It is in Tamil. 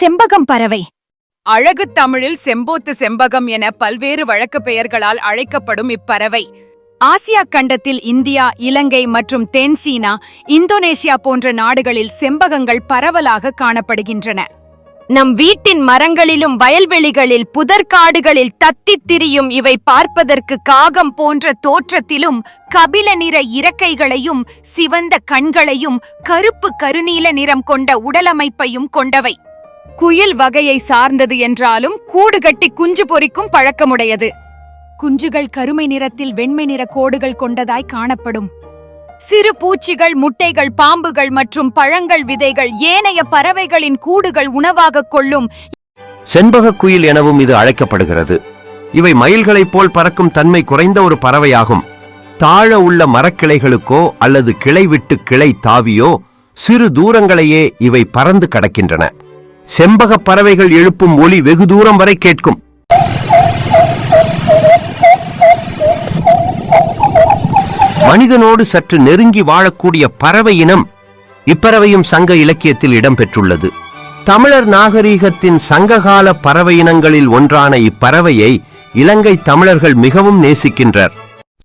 செம்பகம் பறவை. அழகு தமிழில் செம்போத்து செம்பகம் என பல்வேறு வழக்கு பெயர்களால் அழைக்கப்படும் இப்பறவை. ஆசியா கண்டத்தில் இந்தியா இலங்கை மற்றும் தென்சீனா இந்தோனேசியா போன்ற நாடுகளில் செம்பகங்கள் பரவலாக காணப்படுகின்றன. நம் வீட்டின் மரங்களிலும் வயல்வெளிகளில் புதர்காடுகளில் தத்தித் திரியும் இவை பார்ப்பதற்கு காகம் போன்ற தோற்றத்திலும் கபில நிற இறக்கைகளையும் சிவந்த கண்களையும் கருப்பு கருநீல நிறம் கொண்ட உடலமைப்பையும் கொண்டவை. குயில் வகையை சார்ந்தது என்றாலும் கூடு கட்டி குஞ்சு பொறிக்கும் பழக்கமுடையது. குஞ்சுகள் கருமை நிறத்தில் வெண்மை நிற கோடுகள் கொண்டதாய் காணப்படும். சிறு பூச்சிகள் முட்டைகள் பாம்புகள் மற்றும் பழங்கள் விதைகள் ஏனைய பறவைகளின் கூடுகள் உணவாக கொள்ளும் செண்பக குயில் எனவும் இது அழைக்கப்படுகிறது. இவை மயில்களைப் போல் பறக்கும் தன்மை குறைந்த ஒரு பறவையாகும். தாழ உள்ள மரக்கிளைகளுக்கோ அல்லது கிளை விட்டு கிளை தாவியோ சிறு தூரங்களையே இவை பறந்து கடக்கின்றன. செம்பக பறவைகள் எழுப்பும் ஒலி வெகு தூரம் வரை கேட்கும். மனிதனோடு சற்று நெருங்கி வாழக்கூடிய பறவை இனம் இப்பறவையும் சங்க இலக்கியத்தில் இடம்பெற்றுள்ளது. தமிழர் நாகரீகத்தின் சங்ககால பறவை இனங்களில் ஒன்றான இப்பறவையை இலங்கை தமிழர்கள் மிகவும் நேசிக்கின்றனர்.